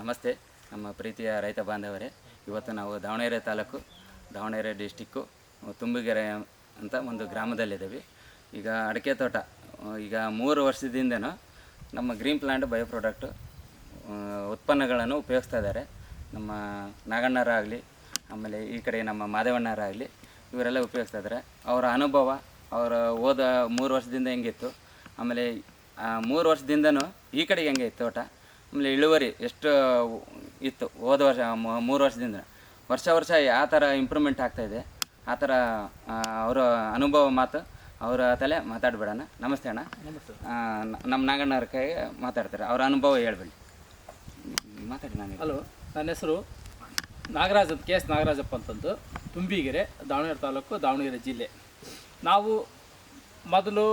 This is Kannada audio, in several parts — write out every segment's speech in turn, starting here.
ನಮಸ್ತೆ, ನಮ್ಮ ಪ್ರೀತಿಯ ರೈತ ಬಾಂಧವರೇ. ಇವತ್ತು ನಾವು ದಾವಣಗೆರೆ ತಾಲೂಕು, ದಾವಣಗೆರೆ ಡಿಸ್ಟಿಕ್ಕು, ತುಂಬಿಗೆರೆ ಅಂತ ಒಂದು ಗ್ರಾಮದಲ್ಲಿದ್ದೀವಿ. ಈಗ ಅಡಿಕೆ ತೋಟ ಈಗ ಮೂರು ವರ್ಷದಿಂದನೂ ನಮ್ಮ ಗ್ರೀನ್ ಪ್ಲಾಂಟ್ ಬಯೋ ಪ್ರಾಡಕ್ಟು ಉತ್ಪನ್ನಗಳನ್ನು ಉಪಯೋಗಿಸ್ತಾ ಇದ್ದಾರೆ. ನಮ್ಮ ನಾಗಣ್ಣರಾಗಲಿ, ಆಮೇಲೆ ಈ ಕಡೆ ನಮ್ಮ ಮಾದೇವಣ್ಣರಾಗಲಿ, ಇವರೆಲ್ಲ ಉಪಯೋಗಿಸ್ತಾ ಇದ್ದಾರೆ. ಅವರ ಅನುಭವ, ಅವರ ಓದ ಮೂರು ವರ್ಷದಿಂದ ಹೆಂಗಿತ್ತು, ಆಮೇಲೆ ಮೂರು ವರ್ಷದಿಂದನೂ ಈ ಕಡೆಗೆ ಹೆಂಗೆ ತೋಟ? ಆಮೇಲೆ ಇಳುವರಿ ಎಷ್ಟು ಇತ್ತು ಹೋದ ವರ್ಷ ಮೂರು ವರ್ಷದಿಂದ. ವರ್ಷ ವರ್ಷ ಯಾವ ಥರ ಇಂಪ್ರೂವ್ಮೆಂಟ್ ಆಗ್ತಾಯಿದೆ ಆ ಥರ ಅವರ ಅನುಭವ ಮಾತು ಅವರ ತಲೆ ಮಾತಾಡ್ಬಿಡೋಣ ನಮಸ್ತೆ ಅಣ್ಣ. ನಮ್ಮ ನಾಗಣ್ಣವ್ರ ಕೈಗೆ ಮಾತಾಡ್ತಾರೆ. ಅವರ ಅನುಭವ ಹೇಳ್ಬೇಡಿ. ಮಾತಾಡಿ ನಾನು ಹಲೋ ನನ್ನ ಹೆಸರು ನಾಗರಾಜ್ ಅಂತ ಕೆ ಎಸ್ ನಾಗರಾಜಪ್ಪ ಅಂತಂದು. ತುಂಬಿಗೆರೆ ದಾವಣಗೆರೆ ತಾಲೂಕು ದಾವಣಗೆರೆ ಜಿಲ್ಲೆ. ನಾವು ಮೊದಲು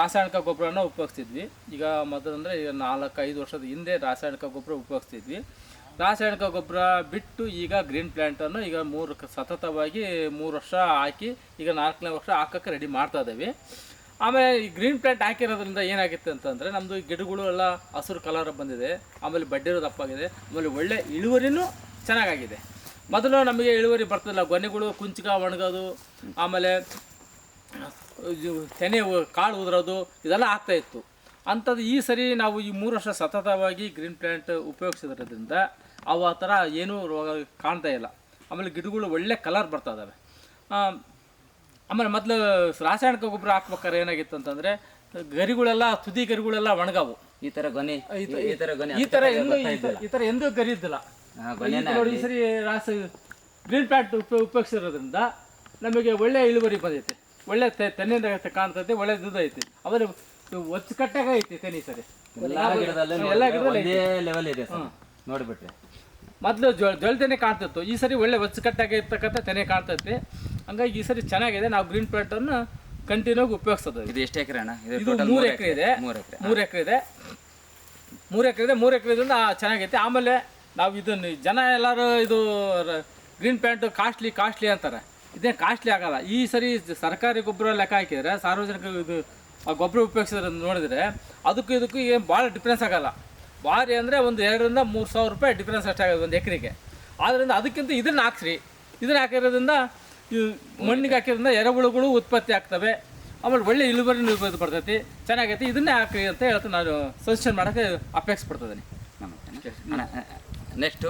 ರಾಸಾಯನಿಕ ಗೊಬ್ಬರನ ಉಪಯೋಗಿಸ್ತಿದ್ವಿ. ಈಗ ಮೊದಲು ಅಂದರೆ ಈಗ ನಾಲ್ಕೈದು ವರ್ಷದ ಹಿಂದೆ ರಾಸಾಯನಿಕ ಗೊಬ್ಬರ ಉಪಯೋಗಿಸ್ತಿದ್ವಿ. ರಾಸಾಯನಿಕ ಗೊಬ್ಬರ ಬಿಟ್ಟು ಈಗ ಗ್ರೀನ್ ಪ್ಲ್ಯಾಂಟನ್ನು ಈಗ ಮೂರು ಸತತವಾಗಿ ಮೂರು ವರ್ಷ ಹಾಕಿ ಈಗ ನಾಲ್ಕನೇ ವರ್ಷ ಹಾಕೋಕ್ಕೆ ರೆಡಿ ಮಾಡ್ತಾ ಇದ್ದೀವಿ. ಆಮೇಲೆ ಈ ಗ್ರೀನ್ ಪ್ಲ್ಯಾಂಟ್ ಹಾಕಿರೋದ್ರಿಂದ ಏನಾಗುತ್ತೆ ಅಂತಂದರೆ ನಮ್ಮದು ಗಿಡಗಳು ಎಲ್ಲ ಹಸಿರು ಕಲರ್ ಬಂದಿದೆ. ಆಮೇಲೆ ಬಡ್ಡಿರೋ ದಪ್ಪಾಗಿದೆ ಆಮೇಲೆ ಒಳ್ಳೆ ಇಳುವರಿನೂ ಚೆನ್ನಾಗಾಗಿದೆ. ಮೊದಲು ನಮಗೆ ಇಳುವರಿ ಬರ್ತಿಲ್ಲ ಗೊನೆಗಳು ಕುಂಚಿಕ ಒಣಗೋದು, ಆಮೇಲೆ ತೆನೆ ಕಾಳು ಉದುರೋದು ಇದೆಲ್ಲ ಆಗ್ತಾ ಇತ್ತು. ಅಂಥದ್ದು ಈ ಸರಿ ನಾವು ಈ ಮೂರು ವರ್ಷ ಸತತವಾಗಿ ಗ್ರೀನ್ ಪ್ಲ್ಯಾಂಟ್ ಉಪಯೋಗಿಸಿದ್ರಿಂದ ಅವು ಆ ಥರ ಏನೂ ರೋಗ ಕಾಣ್ತಾ ಇಲ್ಲ. ಆಮೇಲೆ ಗಿಡಗಳು ಒಳ್ಳೆ ಕಲರ್ ಬರ್ತಾ ಇದ್ದಾವೆ. ಆಮೇಲೆ ಮೊದಲು ರಾಸಾಯನಿಕ ಗೊಬ್ಬರ ಹಾಕ್ಬೇಕಾದ್ರೆ ಏನಾಗಿತ್ತು ಅಂತಂದರೆ ಗರಿಗಳೆಲ್ಲ ತುದಿ ಗರಿಗಳೆಲ್ಲ ಒಣಗಾವು. ಈ ಥರ ಗೊನೆ ಈ ಥರ ಗೊನೆ ಈ ಥರ ಎಂದೂ ಈ ಥರ- ಎಂದೂ ಗರಿ ಇದ್ದಿಲ್ಲ. ಈ ನೋಡಿ ಈ ಸರಿ ರಾಸ ಗ್ರೀನ್ ಪ್ಲ್ಯಾಂಟ್ ಉಪ ಉಪಯೋಗಿಸಿರೋದ್ರಿಂದ ನಮಗೆ ಒಳ್ಳೆ ಇಳುವರಿ ಬಂದೈತೆ. ಒಳ್ಳೆ ತೆನೆ ಕಾಣ್ತೈತಿ ಒಳ್ಳೆ ಒಳ್ಳೆ ಐತಿ. ಆದರೆ ಒಚ್ಚುಕಟ್ಟಾಗ ಐತಿ ತೆನೆ ಸರಿ. ಎಲ್ಲ ಗಿಡದಲ್ಲೂ ಎಲ್ಲ ನೋಡಿದ್ರೆ ಗಿಡದಲ್ಲಿ ಒಂದೇ ಲೆವೆಲ್ ಇದೆ ಸರ್. ನೋಡಿಬಿಟ್ರೆ. ಮೊದಲು ಜೊಳ ತೆನೆ ಕಾಣ್ತಿತ್ತು. ಈ ಸರಿ ಒಳ್ಳೆ ಒಚ್ಚುಕಟ್ಟಾಗಿ ಇರ್ತಕ್ಕಂಥ ತೆನೆ ಕಾಣ್ತೈತಿ. ಹಂಗಾಗಿ ಈ ಸರಿ ಚೆನ್ನಾಗಿದೆ. ನಾವು ಗ್ರೀನ್ ಪ್ಲಾಂಟನ್ನು ಕಂಟಿನ್ಯೂ ಉಪಯೋಗಿಸೋದು. ಇದು ಎಷ್ಟು ಎಕರೆ ಅಣ್ಣ? ಇದು ಮೂರು ಎಕರೆ ಇದೆ. ಮೂರು ಎಕರೆ. ಮೂರು ಎಕರೆ ಇದೆ. ಮೂರು ಎಕರೆ ಇದೆ. ಮೂರು ಎಕರೆದಿಂದ ಚೆನ್ನಾಗೈತೆ. ಆಮೇಲೆ ನಾವು ಇದನ್ನು ಜನ ಎಲ್ಲರೂ ಇದು ಗ್ರೀನ್ ಪ್ಯಾಂಟು ಕಾಸ್ಟ್ಲಿ ಕಾಸ್ಟ್ಲಿ ಅಂತಾರೆ. ಇದೇ ಕಾಸ್ಟ್ಲಿ ಆಗಲ್ಲ. ಈ ಸರಿ ಸರ್ಕಾರಿ ಗೊಬ್ಬರ ಲೆಕ್ಕ ಹಾಕಿದರೆ, ಸಾರ್ವಜನಿಕ ಇದು, ಆ ಗೊಬ್ಬರ ಉಪಯೋಗಿಸಿದ್ರೆ ನೋಡಿದರೆ, ಅದಕ್ಕೂ ಇದಕ್ಕೂ ಏನು ಭಾಳ ಡಿಫ್ರೆನ್ಸ್ ಆಗಲ್ಲ. ಭಾರಿ ಅಂದರೆ ಒಂದು ಎರಡರಿಂದ ಮೂರು ಸಾವಿರ ರೂಪಾಯಿ ಡಿಫ್ರೆನ್ಸ್ ಅಷ್ಟಾಗೋದು ಒಂದು ಎಕರೆಗೆ. ಆದ್ದರಿಂದ ಅದಕ್ಕಿಂತ ಇದನ್ನು ಹಾಕ್ಸ್ರಿ. ಇದನ್ನು ಹಾಕಿರೋದ್ರಿಂದ ಮಣ್ಣಿಗೆ ಹಾಕಿರೋದ್ರಿಂದ ಎರೆಹುಳುಗಳು ಉತ್ಪತ್ತಿ ಆಗ್ತವೆ. ಆಮೇಲೆ ಒಳ್ಳೆ ಇಳುವರಿ ನಿರ್ಬಂಧ ಬರ್ತೈತಿ. ಚೆನ್ನಾಗೈತಿ. ಇದನ್ನೇ ಹಾಕ್ರಿ ಅಂತ ಹೇಳ್ತಾ ನಾನು ಸಜೆಷನ್ ಮಾಡೋಕ್ಕೆ ಅಪೇಕ್ಷೆ ಪಡ್ತಿದ್ದೀನಿ ನೆಕ್ಸ್ಟು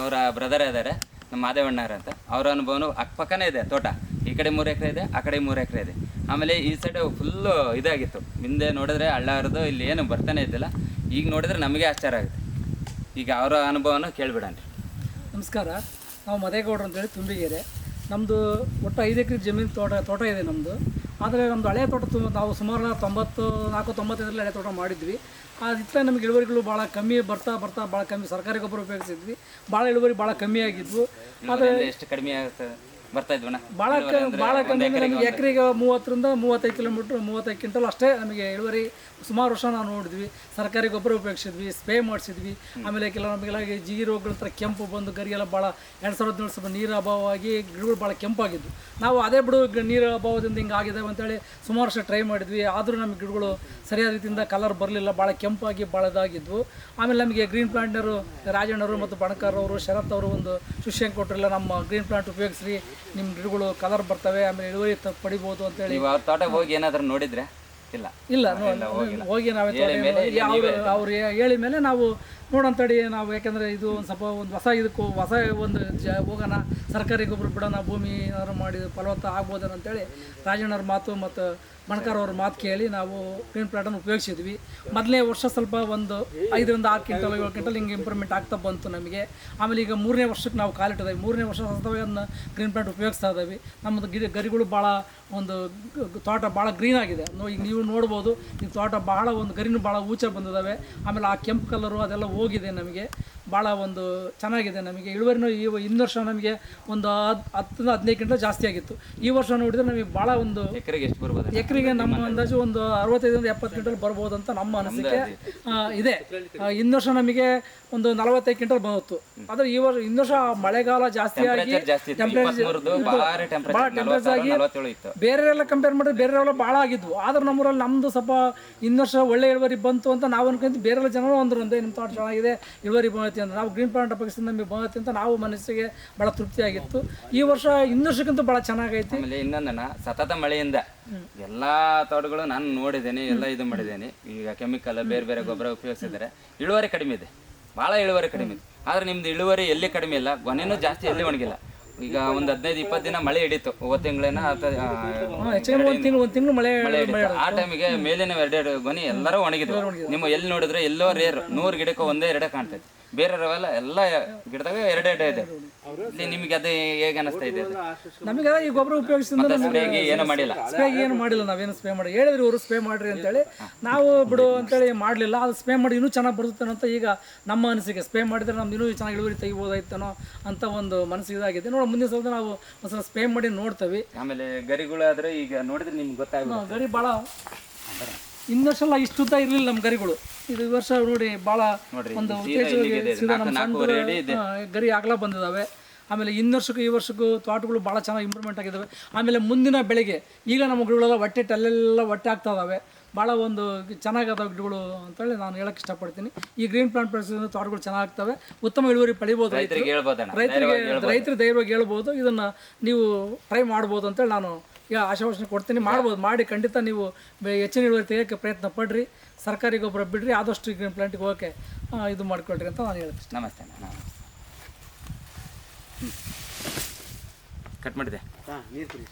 ಅವರ ಬ್ರದರ್ ಇದ್ದಾರೆ ನಮ್ಮ ಮಾದೇವಣ್ಣವ್ರ ಅಂತ. ಅವರ ಅನುಭವನು ಅಕ್ಕಪಕ್ಕನೇ ಇದೆ, ತೋಟ. ಈ ಕಡೆ ಮೂರು ಎಕರೆ ಇದೆ, ಆ ಕಡೆ ಮೂರು ಎಕರೆ ಇದೆ. ಆಮೇಲೆ ಈ ಸೈಡ್ ಫುಲ್ಲು ಇದಾಗಿತ್ತು. ಹಿಂದೆ ನೋಡಿದ್ರೆ ಹಳ್ಳ ಹರಿದು ಇಲ್ಲಿ ಏನು ಬರ್ತಾನೆ ಇದ್ದಿಲ್ಲ. ಈಗ ನೋಡಿದ್ರೆ ನಮಗೆ ಆಶ್ಚರ್ಯ ಆಗುತ್ತೆ. ಈಗ ಅವರ ಅನುಭವನ ಕೇಳಿಬಿಡಣ್ರಿ ನಮಸ್ಕಾರ. ನಾವು ಮದೇಗೌಡ್ರು ಅಂತೇಳಿ, ತುಂಬಿಗೆರೆ. ನಮ್ಮದು ಒಟ್ಟು ಐದು ಎಕರೆ ಜಮೀನು ತೋಟ ತೋಟ ಇದೆ ನಮ್ಮದು ಆದರೆ ನಮ್ಮದು ಹಳೆ ತೋಟ ತುಂಬ ನಾವು ಸುಮಾರು ತೊಂಬತ್ತು ನಾಲ್ಕು ತೊಂಬತ್ತೈದರಲ್ಲಿ ಹಳೆ ತೋಟ ಮಾಡಿದ್ವಿ. ಆ ಅದಿತ್ತ ನಮಗೆ ಇಳುವರಿಗಳು ಭಾಳ ಕಮ್ಮಿ ಬರ್ತಾ ಬರ್ತಾ ಭಾಳ ಕಮ್ಮಿ ಸರ್ಕಾರಿ ಗೊಬ್ಬರ ಉಪಯೋಗಿಸಿದ್ವಿ. ಭಾಳ ಇಳುವರಿ ಭಾಳ ಕಮ್ಮಿ ಆಗಿದ್ವು. ಆದರೆ ಎಷ್ಟು ಕಡಿಮೆ ಆಗುತ್ತೆ? ಬರ್ತಾ ಇದ್ವಣ್ಣ ಭಾಳ ಕಮ್ಮಿ ನಮಗೆ ಎಕರೆಗೆ ಮೂವತ್ತರಿಂದ ಮೂವತ್ತೈದು ಕಿಲೋಮೀಟ್ರ್ ಮೂವತ್ತೈದು ಕ್ವಿಂಟಲ್ ಅಷ್ಟೇ ನಮಗೆ ಇಳುವರಿ ಸುಮಾರು ವರ್ಷ ನಾವು ನೋಡಿದ್ವಿ. ಸರ್ಕಾರಿ ಗೊಬ್ಬರ ಉಪಯೋಗಿಸಿದ್ವಿ ಸ್ಪ್ರೇ ಮಾಡಿಸಿದ್ವಿ. ಆಮೇಲೆ ಕೆಲವು ನಮಗೆಲ್ಲ ಜಿಗಿ ರೋಗಗಳ ಥರ ಕೆಂಪು ಬಂದು ಗರಿಯೆಲ್ಲ ಭಾಳ ಎರಡು ಸಾವಿರದ ಹದಿನೇಳು ಸ್ವಲ್ಪ ನೀರು ಅಭಾವವಾಗಿ ಗಿಡಗಳು ಭಾಳ ಕೆಂಪಾಗಿದ್ವು. ನಾವು ಅದೇ ಬಿಡು ನೀರು ಅಭಾವದಿಂದ ಹಿಂಗೆ ಆಗಿದೆ ಅಂತೇಳಿ ಸುಮಾರು ವರ್ಷ ಟ್ರೈ ಮಾಡಿದ್ವಿ. ಆದರೂ ನಮಗೆ ಗಿಡಗಳು ಸರಿಯಾದ ರೀತಿಯಿಂದ ಕಲರ್ ಬರಲಿಲ್ಲ. ಭಾಳ ಕೆಂಪಾಗಿ ಭಾಳ ಇದಾಗಿದ್ವು. ಆಮೇಲೆ ನಮಗೆ ಗ್ರೀನ್ ಪ್ಲಾಂಟ್ನವರು ರಾಜಣ್ಣವರು ಮತ್ತು ಬಣಕಾರ್ ಅವರು ಶರತ್ ಅವರು ಒಂದು ಶುಷ್ಯಂಗೆ ಕೊಟ್ಟರೆಲ್ಲ ನಮ್ಮ ಗ್ರೀನ್ ಪ್ಲಾಂಟ್ ಉಪಯೋಗಿಸ್ರಿ ನಿಮ್ಮ ಗಿಡಗಳು ಕಲರ್ ಬರ್ತವೆ ಆಮೇಲೆ ಇಳುವರಿ ತ ಪಡಿಬೋದು ಅಂತೇಳಿ. ನೀವು ಅವ್ರ ತೋಟಕ್ಕೆ ಹೋಗಿ ಏನಾದರೂ ನೋಡಿದ್ರೆ ಇಲ್ಲ. ಇಲ್ಲ ನೋ- ಹೋಗಿ ನಾವೇ ಅವರು ಅವ್ರು ಹೇಳಿ ಮೇಲೆ ನಾವು ನೋಡಂತಡಿ ನಾವು ಯಾಕಂದ್ರೆ ಇದು ಒಂದು ಸ್ವಲ್ಪ ಒಂದು ಹೊಸ ಇದಕ್ಕೂ ಹೊಸ ಒಂದು ಜ ಹೋಗೋಣ ಸರ್ಕಾರಿ ಗೊಬ್ಬರ ಬಿಡೋಣ ಭೂಮಿ ಏನಾದ್ರು ಮಾಡಿ ಫಲವತ್ತ ಆಗ್ಬೋದೇನಂತೇಳಿ ರಾಜಣ್ಣವ್ರ ಮಾತು ಮತ್ತು ಮಣಕಾರ ಅವ್ರ ಮಾತು ಕೇಳಿ ನಾವು ಗ್ರೀನ್ ಪ್ಲಾಟನ್ನು ಉಪಯೋಗಿಸಿದ್ವಿ. ಮೊದಲನೇ ವರ್ಷ ಸ್ವಲ್ಪ ಒಂದು ಐದರಿಂದ ಆರು ಕಿಂಟಲ್ ಏಳು ಕಿಂಟಲ್ ಹಿಂಗೆ ಇಂಪ್ರೂವ್ಮೆಂಟ್ ಆಗ್ತಾ ಬಂತು ನಮಗೆ. ಆಮೇಲೆ ಈಗ ಮೂರನೇ ವರ್ಷಕ್ಕೆ ನಾವು ಕಾಲಿಟ್ಟಿದ್ದೀವಿ ಮೂರನೇ ವರ್ಷ ಸತತವಾಗಿ ಅದನ್ನ ಗ್ರೀನ್ ಪ್ಲಾಂಟ್ ಉಪಯೋಗಿಸ್ತಾ ಇದ್ದೀವಿ. ನಮ್ಮದು ಗಿಡ ಗರಿಗಳು ಭಾಳ ಒಂದು ತೋಟ ಭಾಳ ಗ್ರೀನ್ ಆಗಿದೆ. ನೋ- ಈಗ ನೀವು ನೋಡ್ಬೋದು ಈ ತೋಟ ಭಾಳ ಒಂದು ಗರಿನೂ ಭಾಳ ಊಚ ಬಂದಿದ್ದಾವೆ. ಆಮೇಲೆ ಆ ಕೆಂಪು ಕಲರು ಅದೆಲ್ಲ ಹೋಗಿದೆ ನಮಗೆ. ಭಾಳ ಒಂದು ಚೆನ್ನಾಗಿದೆ ನಮಗೆ. ಇಳುವರಿನೂ ಈ ಹಿಂದ ವರ್ಷ ನಮಗೆ ಒಂದು ಹತ್ತು ಹತ್ತರಿಂದ ಹದಿನೈದು ಕ್ವಿಂಟಲ್ ಜಾಸ್ತಿ ಆಗಿತ್ತು. ಈ ವರ್ಷ ನೋಡಿದರೆ ನಮಗೆ ಭಾಳ ಒಂದು ಎಕರೆಗೆ ಎಷ್ಟು ಬರ್ಬೋದು? ಎಕರೆಗೆ ನಮ್ಮ ಅಂದಾಜು ಒಂದು ಅರವತ್ತೈದರಿಂದ ಎಪ್ಪತ್ತು ಕ್ವಿಂಟಲ್ ಬರ್ಬೋದು ಅಂತ ನಮ್ಮ ಅನಿಸಿಕೆ ಆ, ಇದೆ. ಇನ್ನು ವರ್ಷ ನಮಗೆ ಒಂದು ನಲವತ್ತೈದು ಕ್ವಿಂಟಲ್ ಬಂದಿತ್ತು. ಆದ್ರೆ ಈ ವರ್ಷ ಇನ್ನು ವರ್ಷ ಮಳೆಗಾಲ ಜಾಸ್ತಿ ಆಗಿ ಟೆಂಪರೇಚರ್ ಇತ್ತು ಬೇರೆಯವರೆಲ್ಲ ಕಂಪೇರ್ ಮಾಡಿದ್ರೆ ಬೇರೆಲ್ಲ ಭಾಳ ಆಗಿದ್ವು. ಆದ್ರೆ ನಮ್ಮೂರಲ್ಲಿ ನಮ್ದು ಸ್ವಲ್ಪ ಇನ್ನು ವರ್ಷ ಒಳ್ಳೆ ಇಳುವರಿ ಬಂತು ಅಂತ ನಾವು ಅನ್ಕೊಂತೀವಿ. ಬೇರೆಲ್ಲ ಜನರು ಅಂದ್ರು ಅಂದ್ರೆ ನಿಮ್ಮ ತೋಟ ಚೆನ್ನಾಗಿದೆ ಇಳುವರಿ ಬಂದೈತಿ ಅಂತ. ನಾವು ಗ್ರೀನ್ ಪ್ಲಾಂಟ್ ಅಪೇಕ್ಷೆ ನಮಗೆ ಬಂದೈತಿ ಅಂತ ನಾವು ಮನಸ್ಸಿಗೆ ತೃಪ್ತಿ ಆಗಿತ್ತು ಈ ವರ್ಷ ಇನ್ನು ವರ್ಷಕ್ಕಿಂತ ಬಹಳ ಚೆನ್ನಾಗೈತಿ. ಇನ್ನೊಂದನ ಸತತ ಮಳೆಯಿಂದ. ಎಲ್ಲಾ ತೋಟಗಳು ನಾನು ನೋಡಿದ್ದೇನೆ ಎಲ್ಲ ಇದು ಮಾಡಿದ್ದೇನೆ. ಈಗ ಕೆಮಿಕಲ್ ಬೇರೆ ಬೇರೆ ಗೊಬ್ಬರ ಉಪಯೋಗಿಸಿದರೆ ಇಳುವರಿ ಕಡಿಮೆ ಇದೆ. ಭಾಳ ಇಳುವರಿ ಕಡಿಮೆ ಇದೆ. ಆದ್ರೆ ನಿಮ್ದು ಇಳುವರಿ ಎಲ್ಲಿ ಕಡಿಮೆ ಇಲ್ಲ ಗೊನೆನೂ ಜಾಸ್ತಿ ಎಲ್ಲಿ ಒಣಗಿಲ್ಲ. ಈಗ ಒಂದು ಹದಿನೈದು ಇಪ್ಪತ್ತು ದಿನ ಮಳೆ ಹಿಡಿತು. ಹೋದ ತಿಂಗಳೇನ ತಿಂಗಳು ಮಳೆ ಆ ಟೈಮಿಗೆ ಮೇಲಿನ ಎರಡೆರಡು ಗೊನೆ ಎಲ್ಲರೂ ಒಣಗಿದ್ರು ನಿಮ್ಮ ಎಲ್ಲಿ ನೋಡಿದ್ರೆ ಎಲ್ಲೋ ರೇರ್ ನೂರು ಗಿಡಕ್ಕೆ ಒಂದೇ ಎರಡೇ ಕಾಣ್ತೈತೆ ಬೇರೆಯವರೆಲ್ಲ ಎಲ್ಲ ಗಿಡದಾಗ ಎರಡೇ ಇದೆ. ಇಲ್ಲಿ ನಿಮಗೆ ಅದು ಹೇಗೆ ಅನಿಸ್ತಾ ಇದೆ ಅದು? ನಮಗೆ ಈ ಗೊಬ್ಬರ ಉಪಯೋಗಿಸಿದ್ರೆ ಮತ್ತೆ ಸ್ಪ್ರೇಗೆ ಏನು ಮಾಡಿಲ್ಲ. ಸ್ಪ್ರೇ ಏನು ಮಾಡಿಲ್ಲ ನಾವೇನು ಸ್ಪ್ರೇ ಮಾಡಿ ಹೇಳಿದ್ರು ಇವರು ಸ್ಪ್ರೇ ಮಾಡ್ರಿ ಅಂತೇಳಿ. ನಾವು ಬಿಡು ಅಂತೇಳಿ ಮಾಡಲಿಲ್ಲ ಅದು ಸ್ಪ್ರೇ ಮಾಡಿ ಇನ್ನೂ ಚೆನ್ನಾಗಿ ಬರುತ್ತೇನೋ ಅಂತ ಈಗ ನಮ್ಮ ಅನಿಸಿಕೆ. ಸ್ಪ್ರೇ ಮಾಡಿದ್ರೆ ನಮ್ದು ಇನ್ನೂ ಚೆನ್ನಾಗಿ ಇಳುವರಿ ತೆಗಿಬೋದಾಯ್ತೇನೋ ಅಂತ ಒಂದು ಮನಸ್ಸು ಇದಾಗಿದೆ. ನೋಡಿ ಮುಂದಿನ ಸಲ ನಾವು ಒಂದ್ಸಲ ಸ್ಪ್ರೇ ಮಾಡಿ ನೋಡ್ತೇವೆ. ಆಮೇಲೆ ಗರಿಗಳಾದ್ರೆ ಈಗ ನೋಡಿದ್ರೆ ನಿಮ್ಗೆ ಗೊತ್ತಾಗುತ್ತೆ ಗರಿ ಭಾಳ ಇನ್ನೊಂದ್ಸಲ ಇಷ್ಟು ಉದ್ದ ಇರಲಿಲ್ಲ ನಮ್ಮ ಗರಿಗಳು. ಇದು ಈ ವರ್ಷ ನೋಡಿ ಭಾಳ ಒಂದು. ಗರಿ ಆಗ್ಲಾ ಬಂದಿದ್ದಾವೆ ಆಮೇಲೆ ಇನ್ನು ವರ್ಷಕ್ಕೂ ಈ ವರ್ಷಕ್ಕೂ ತೋಟಗಳು ಭಾಳ ಚೆನ್ನಾಗಿ ಇಂಪ್ರೂವ್ಮೆಂಟ್ ಆಗಿದ್ದಾವೆ ಆಮೇಲೆ ಮುಂದಿನ ಬೆಳೆಗೆ ಈಗ ನಮ್ಮ ಗಿಡಗಳೆಲ್ಲ ಹೊಟ್ಟೆ ಅಲ್ಲೆಲ್ಲ ಹೊಟ್ಟೆ ಆಗ್ತಾ ಇದ್ದಾವೆ ಭಾಳ ಒಂದು ಚೆನ್ನಾಗದಾವ ಗಿಡಗಳು ಅಂತೇಳಿ ನಾನು ಹೇಳಕ್ಕೆ ಇಷ್ಟಪಡ್ತೀನಿ. ಈ ಗ್ರೀನ್ ಪ್ಲಾಂಟ್ ಬೆಳೆಸೋದ್ರಿಂದ ತೋಟಗಳು ಚೆನ್ನಾಗ್ತವೆ. ಉತ್ತಮ ಇಳುವರಿ ಪಡಿಬೋದು ರೈತರು. ರೈತರಿಗೆ ರೈತರಿಗೆ ರೈತರು ಧೈರ್ಯವಾಗಿ ಹೇಳ್ಬೋದು. ಇದನ್ನು ನೀವು ಟ್ರೈ ಮಾಡ್ಬೋದು ಅಂತೇಳಿ ನಾನು ಈಗ ಆಶಾವಾಸನೆ ಕೊಡ್ತೀನಿ. ಮಾಡ್ಬೋದು. ಮಾಡಿ ಖಂಡಿತ ನೀವು ಬೆ- ಹೆಚ್ಚಿನ ಇಳುವರಿ ತೆಗೆಯೋಕ್ಕೆ ಪ್ರಯತ್ನ ಪಡ್ರಿ. ಸರ್ಕಾರಿ ಗೊಬ್ಬರ ಬಿಡ್ರಿ. ಆದಷ್ಟು ಗ್ರೀನ್ ಪ್ಲಾಂಟಿಗೆ ಹೋಗೋಕ್ಕೆ ಆ, ಇದು ಮಾಡ್ಕೊಳ್ರಿ ಅಂತ ನಾನು ಹೇಳ್ತೀನಿ. ನಮಸ್ತೆ ಕಟ್ ಮಾಡಿದೆ. ಹಾಂ ನೀರು ಕುಡಿ.